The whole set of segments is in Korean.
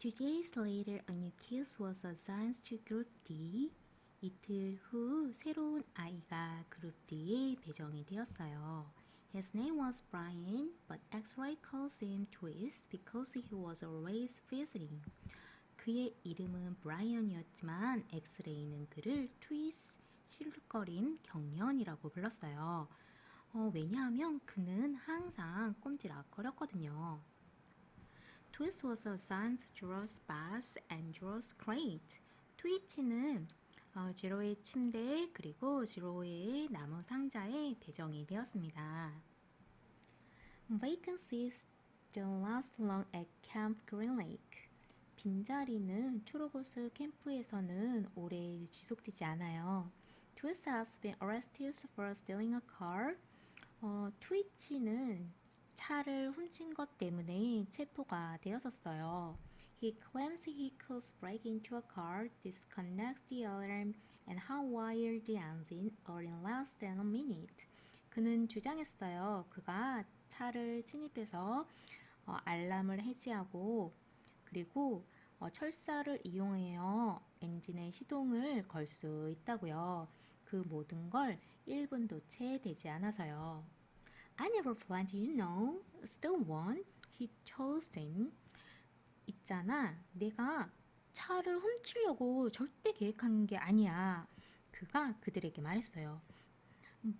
Two days later, a new kiss was assigned to Group D. 이틀 후 새로운 아이가 그룹 D에 배정이 되었어요. His name was Brian, but X-ray calls him Twist because he was always visiting. 그의 이름은 브라이언이었지만 엑스레이는 그를 트위스, 실룩거림, 경련이라고 불렀어요. 어, 왜냐하면 그는 항상 꼼지락거렸거든요. Twist was assigned Zero's bath and Zero's crate. 트위치는 어, 제로의 침대 그리고 제로의 나무 상자에 배정이 되었습니다. Vacancies don't last long at Camp Green Lake. 빈자리는 초록호스 캠프에서는 오래 지속되지 않아요. Twist has been arrested for stealing a car. 어, 트위치는 차를 훔친 것 때문에 체포가 되었었어요. He claims he could break into a car, disconnect the alarm, and hotwire the engine all in less than a minute. 그는 주장했어요. 그가 차를 침입해서 어, 알람을 해지하고 그리고 어, 철사를 이용해요. 엔진의 시동을 걸 수 있다고요. 그 모든 걸 1분도 채 되지 않아서요. I never planned, you know. Still one. He chose him. 있잖아. 내가 차를 훔치려고 절대 계획한 게 아니야. 그가 그들에게 말했어요.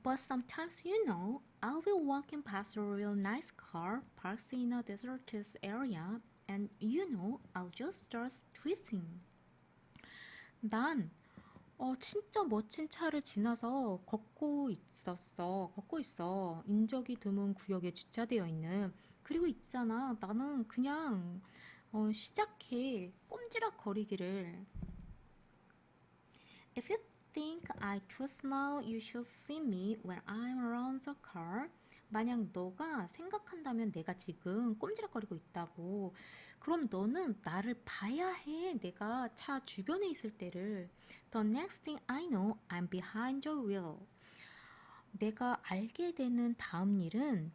But sometimes, you know, I'll be walking past a real nice car parked in a deserted area, and you know, I'll just start twisting. 난 어, 진짜 멋진 차를 지나서 걷고 있었어. 걷고 있어. 인적이 드문 구역에 주차되어 있는. 그리고 있잖아. 나는 그냥 어, 시작해. 꼼지락 거리기를. If you think I twist now, you should see me when I'm around the car. 만약 너가 생각한다면 내가 지금 꼼지락거리고 있다고. 그럼 너는 나를 봐야 해. 내가 차 주변에 있을 때를. The next thing I know, I'm behind your wheel. 내가 알게 되는 다음 일은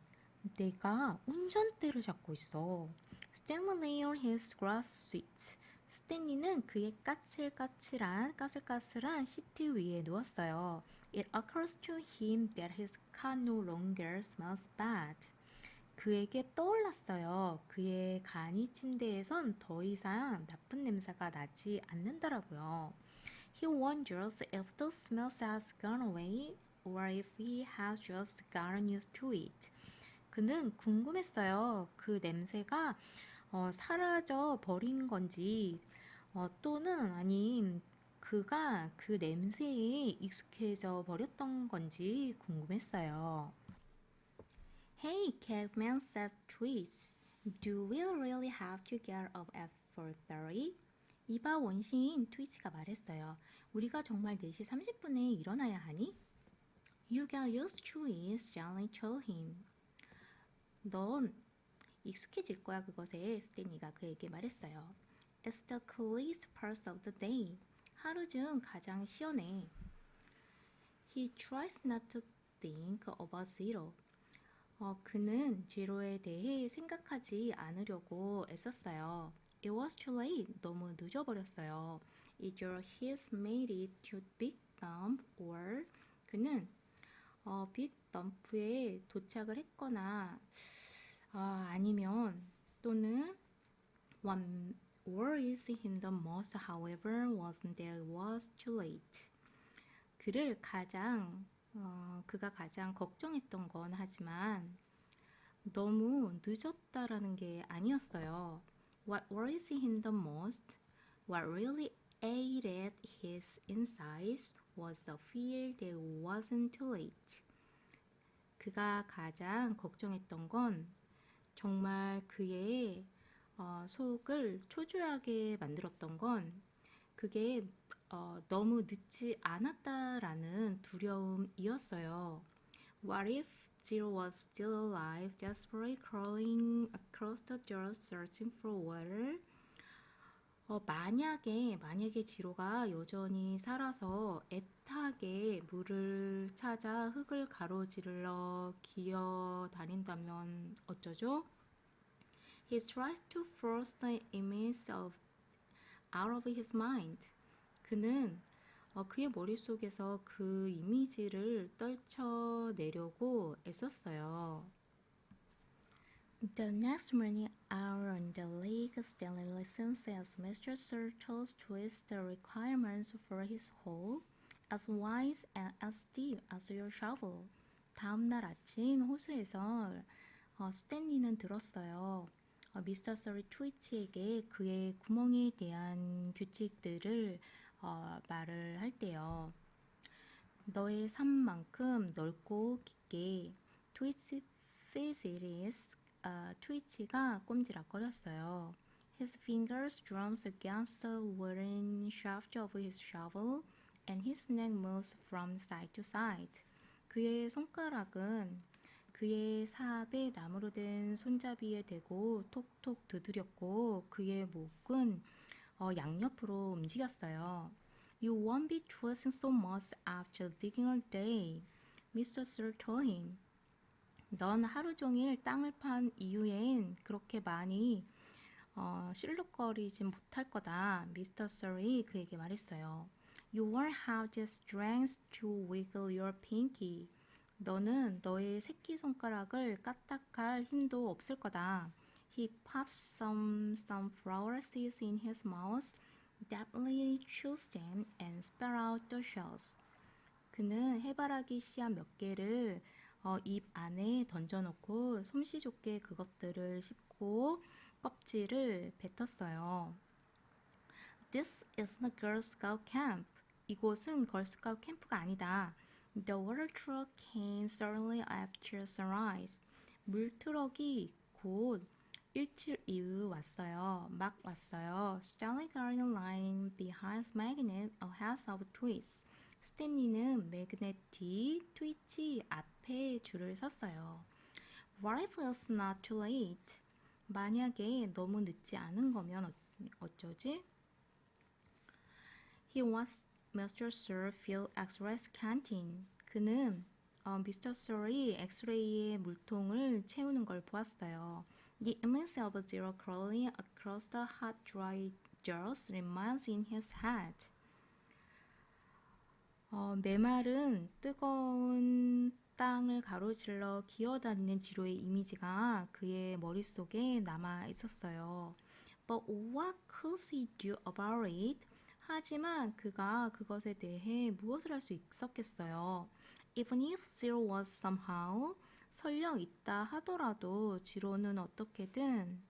내가 운전대를 잡고 있어. Stanley on his grass seat. 스탠리는 그의 까칠까칠한 까슬까슬한 시트 위에 누웠어요. It occurs to him that his car no longer smells bad. 그에게 떠올랐어요. 그의 간이 침대에선 더 이상 나쁜 냄새가 나지 않는다라고요. He wonders if the smell has gone away or if he has just gotten used to it. 그는 궁금했어요. 그 냄새가 어, 사라져 버린 건지 어, 또는 아님 그가 그 냄새에 익숙해져 버렸던 건지 궁금했어요. Hey, Caveman said Twist. Do we really have to get up at 4.30? 이봐 원시인 트위치가 말했어요. 우리가 정말 4시 30분에 일어나야 하니? You get used to it, Stanley told him. 넌 익숙해질 거야 그것에 스탠리가 그에게 말했어요. It's the coolest part of the day. 하루 중 가장 시원해. He tries not to think about zero. 어, 그는 제로에 대해 생각하지 않으려고 애썼어요. It was too late. 너무 늦어버렸어요. Either he's made it to big dump or 그는 어, 빅 덤프에 도착을 했거나 아, 아니면 또는 what worries him the most, however, was that it was too late. 그를 가장 어, 그가 가장 걱정했던 건 하지만 너무 늦었다라는 게 아니었어요. What worries him the most, what really ate at his insides was the fear that wasn't too late. 그가 가장 걱정했던 건 정말 그의 어, 속을 초조하게 만들었던 건 그게 어, 너무 늦지 않았다라는 두려움이었어요. What if Zero was still alive, desperately crawling across the dirt searching for water? 어, 만약에 만약에 지로가 여전히 살아서 애타게 물을 찾아 흙을 가로질러 기어 다닌다면 어쩌죠? He tries to force the image of out of his mind. 그는 어, 그의 머릿속에서 그 이미지를 떨쳐내려고 애썼어요. The next morning, out on the lake, Stanley listens as Mr. Surtos twists the requirements for his hole, as wise and as deep as your shovel. 다음 날 아침 호수에서 어, 스탠리는 들었어요. 어, 미스터 서리 트위치에게 그의 구멍에 대한 규칙들을 어, 말을 할 때요. 너의 삶만큼 넓고 깊게 트위치 피지리스 아, 트위치가 꼼지락거렸어요. His fingers drums against the wooden shaft of his shovel, and his neck moves from side to side. 그의 손가락은 그의 사압에 나무로 된 손잡이에 대고 톡톡 두드렸고 그의 목은 어, 양옆으로 움직였어요. You won't be trusting so much after digging all day, Mr. Sir told him. 넌 하루 종일 땅을 판 이후엔 그렇게 많이 어, 실룩거리진 못할 거다. 미스터 서리 그에게 말했어요. You won't have the strength to wiggle your pinky. 너는 너의 새끼손가락을 까딱할 힘도 없을 거다. He pops some sunflower seeds in his mouth, deftly chews them and spit out the shells. 그는 해바라기 씨앗 몇 개를 어, 입 안에 던져놓고 솜씨 좋게 그것들을 씹고 껍질을 뱉었어요. This is the Girl Scout camp. 이곳은 걸스카우트 캠프가 아니다. The water truck came suddenly after sunrise. 물 트럭이 곧 일칠 이후 왔어요. 막 왔어요. Stanley got in line behind Magnet ahead of Twist. 스탠리는 매그넷 뒤 트위치 앞에 줄을 섰어요. What if it's not too late? 만약에 너무 늦지 않은 거면 어, 어쩌지? He was Mr. Sir Phil X-Ray's canteen. 그는 어, 미스터 스의 엑스레이의 물통을 채우는 걸 보았어요. The image of zero crawling across the hot, dry jars remains in his head. 어, 메마른 뜨거운 땅을 가로질러 기어다니는 지로의 이미지가 그의 머릿속에 남아 있었어요. But what could he do about it? 하지만 그가 그것에 대해 무엇을 할 수 있었겠어요. Even if Zero was somehow, 설령 있다 하더라도 지로는 어떻게든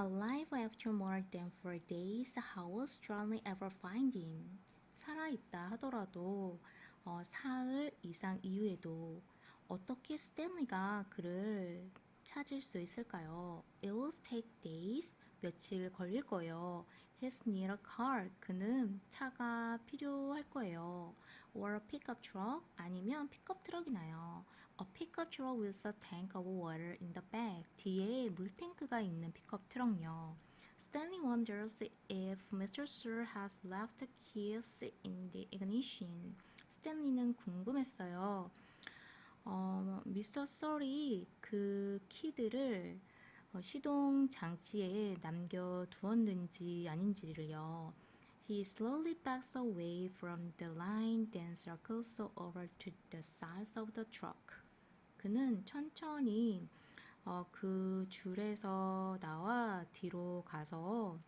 Alive after more than four days, how was Charlie ever find him? 살아있다 하더라도 어, 사흘 이상 이후에도 어떻게 스탠리가 그를 찾을 수 있을까요? It will take days, 며칠 걸릴 거예요. He's need a car, 그는 차가 필요할 거예요. Or a pickup truck, 아니면 픽업 트럭이 나요. A pickup truck with a tank of water in the back, 뒤에 물탱크가 있는 픽업 트럭요. Stanley wonders if Mr. Sir has left the keys in the ignition. 스탠리는 궁금했어요. 어, 미스터 썰이 그 키들을 어, 시동 장치에 남겨 두었는지 아닌지를요. He slowly backs away from the line, then circles over to the sides of the truck. 그는 천천히 어, 그 줄에서 나와 뒤로 가서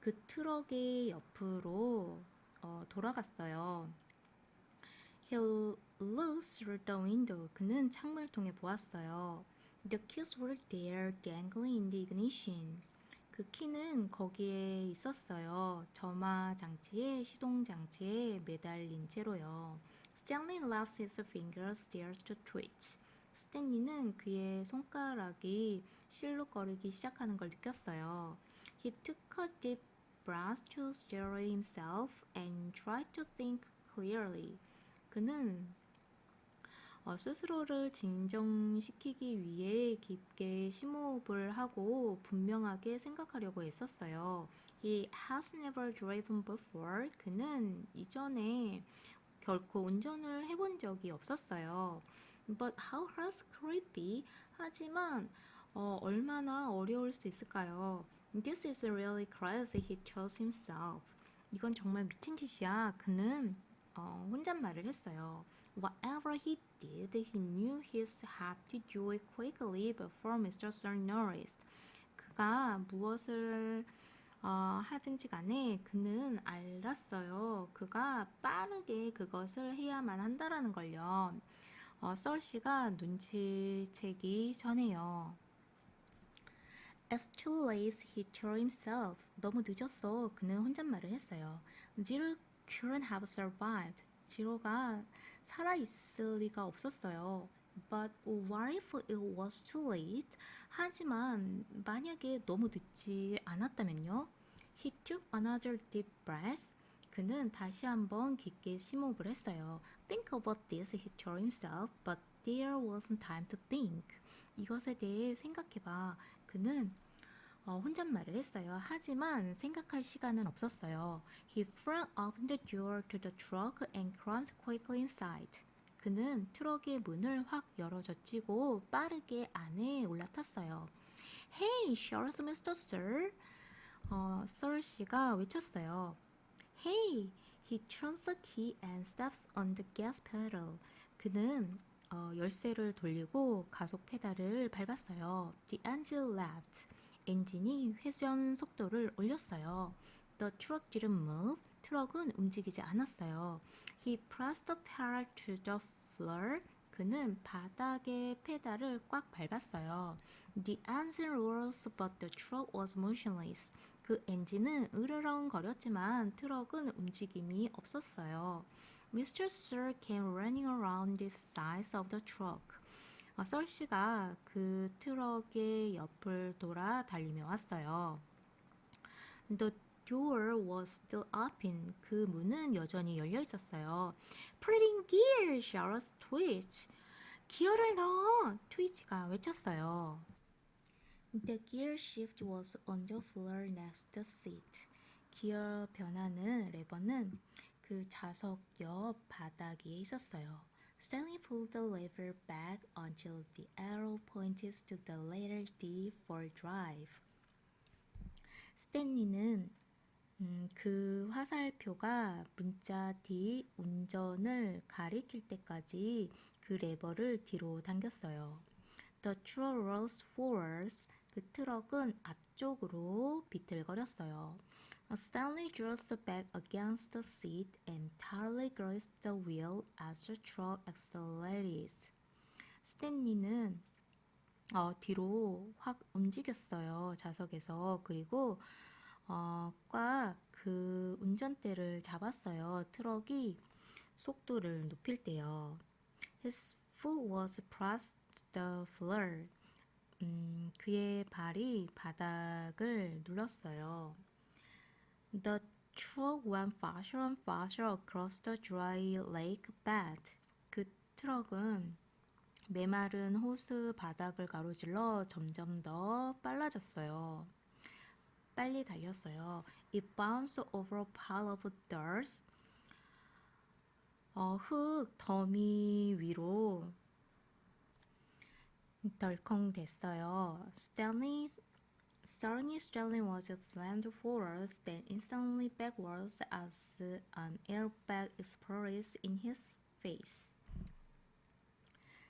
그 트럭의 옆으로 어, 돌아갔어요. He looks through the window. 그는 창문을 통해 보았어요. The keys were there dangling in the ignition. 그 키는 거기에 있었어요. 점화 장치에 시동 장치에 매달린 채로요. Stanley laughs his fingers start to twitch. 스탠리는 그의 손가락이 실룩거리기 시작하는 걸 느꼈어요. He took a deep breath to steady himself and tried to think clearly. 그는 어, 스스로를 진정시키기 위해 깊게 심호흡을 하고 분명하게 생각하려고 했었어요. He has never driven before. 그는 이전에 결코 운전을 해본 적이 없었어요. But how hard it be? 하지만 어, 얼마나 어려울 수 있을까요? This is really crazy. He chose himself. 이건 정말 미친 짓이야. 그는 어, 혼잣말을 했어요. Whatever he did, he knew he had to do it quickly before Mr. Sir noticed. 그가 무엇을 어, 하든지 간에 그는 알았어요. 그가 빠르게 그것을 해야만 한다라는 걸요. 어, 썰 씨가 눈치채기 전에요. It's too late, he told himself. 너무 늦었어. 그는 혼잣말을 했어요. Zero couldn't have survived. 지로가 살아있을 리가 없었어요. But what if it was too late? 하지만 만약에 너무 늦지 않았다면요? He took another deep breath. 그는 다시 한번 깊게 심호흡을 했어요. Think about this, he told himself, but there wasn't time to think. 이것에 대해 생각해봐. 그는 어, 혼잣말을 했어요. 하지만 생각할 시간은 없었어요. He flung open the door to the truck and climbed quickly inside. 그는 트럭의 문을 확 열어젖히고 빠르게 안에 올라탔어요. Hey, sure, Mr. Sir. 어, Sir 씨가 외쳤어요. Hey, he turns the key and steps on the gas pedal. 그는 어, 열쇠를 돌리고 가속 페달을 밟았어요. The engine left. 엔진이 회전 속도를 올렸어요. The truck didn't move. 트럭은 움직이지 않았어요. He pressed the pedal to the floor. 그는 바닥에 페달을 꽉 밟았어요. The engine rose, but the truck was motionless. 그 엔진은 으르렁거렸지만 트럭은 움직임이 없었어요. Mr. Sir came running around the sides of the truck. 어, 썰 씨가 그 트럭의 옆을 돌아 달리며 왔어요. The door was still open. 그 문은 여전히 열려 있었어요. Put in gear, shouted Twitch. 기어를 넣어! 트위치가 외쳤어요. The gear shift was on the floor next to the seat. 기어 변하는 레버는 그 좌석 옆 바닥 위에 있었어요. Stanley pulled the lever back until the arrow pointed to the letter D for drive. 스탠리는 음, 그 화살표가 문자 D 운전을 가리킬 때까지 그 레버를 뒤로 당겼어요. The truck rose forwards. 그 트럭은 앞쪽으로 비틀거렸어요. Stanley drew the back against the seat and tightly gripped the wheel as the truck accelerated. 스탠리는 어, 뒤로 확 움직였어요 좌석에서 그리고 어, 꽉그 운전대를 잡았어요 트럭이 속도를 높일 때요. His foot was pressed the floor. 음, 그의 발이 바닥을 눌렀어요. The truck went faster and faster across the dry lake bed. 그 트럭은 메마른 호수 바닥을 가로질러 점점 더 빨라졌어요. 빨리 달렸어요. It bounced over a pile of dirt. 어, 흙 더미 위로 덜컹댔어요. Stanley Suddenly Stanley was slammed forwards, then instantly backwards as an airbag exploded in his face.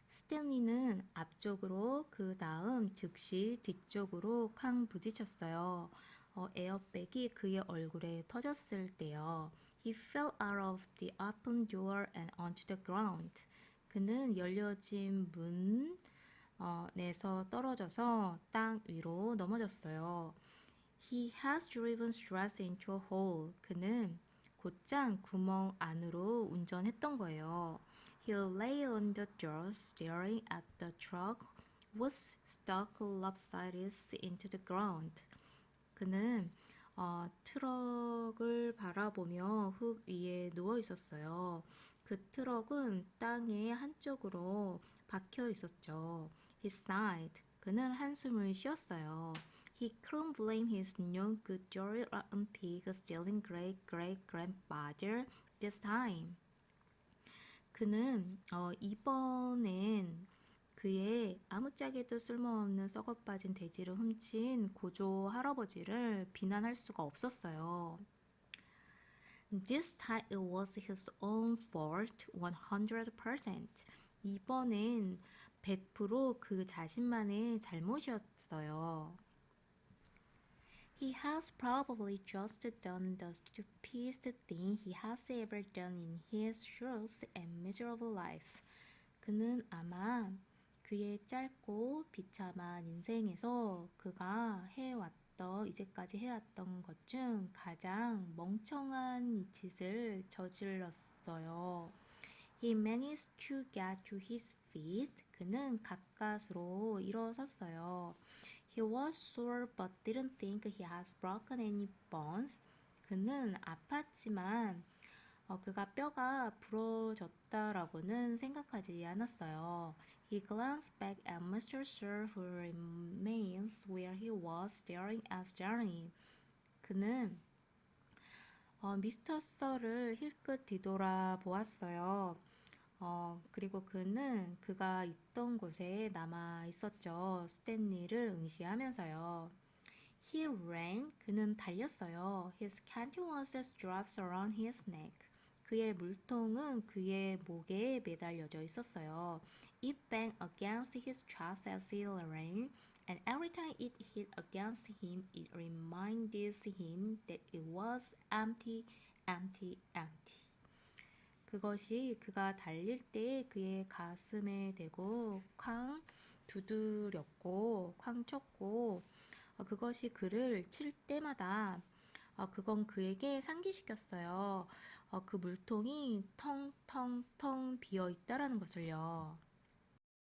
스탠리는 앞쪽으로 그 다음 즉시 뒤쪽으로 쾅 부딪혔어요. 어, 에어백이 그의 얼굴에 터졌을 때요. He fell out of the open door and onto the ground. 그는 열려진 문 어, 내서 떨어져서 땅 위로 넘어졌어요. He has driven straight into a hole. 그는 곧장 구멍 안으로 운전했던 거예요. He lay on the dirt staring at the truck was stuck lopsided into the ground. 그는 어, 트럭을 바라보며 흙 위에 누워 있었어요. 그 트럭은 땅의 한쪽으로 박혀 있었죠. He sighed. 그는 한숨을 쉬었어요. He couldn't blame his no good dirty rotten pig stealing great great grandfather this time. 그는 어, 이번엔 그의 아무짝에도 쓸모없는 썩어빠진 돼지를 훔친 고조 할아버지를 비난할 수가 없었어요. This time it was his own fault 100%. 이번엔 100%그 자신만의 잘못이었어요. He has probably just done the stupidest thing he has ever done in his short and miserable life. 그는 아마 그의 짧고 비참한 인생에서 그가 해왔던 이제까지 해왔던 것 중 가장 멍청한 이 짓을 저질렀어요. He managed to get to his feet. 그는 가까스로 일어섰어요. He was sore but didn't think he has broken any bones. 그는 아팠지만 어, 그가 뼈가 부러졌다라고는 생각하지 않았어요. He glanced back at Mr. Sir who remains where he was staring at Johnny. 그는 어, 미스터 썰을 힐끗 뒤돌아 보았어요. 어, 그리고 그는 그가 있던 곳에 남아 있었죠. 스탠리를 응시하면서요. He ran. 그는 달렸어요. His cantankerous straps around his neck. 그의 물통은 그의 목에 매달려져 있었어요. It banged against his chest as he ran, and every time it hit against him, it reminded him that it was empty, empty, empty. 그것이 그가 달릴 때 그의 가슴에 대고 쾅 두드렸고 쾅 쳤고 어, 그것이 그를 칠 때마다 어, 그건 그에게 상기시켰어요. 어, 그 물통이 텅텅텅 비어 있다라는 것을요.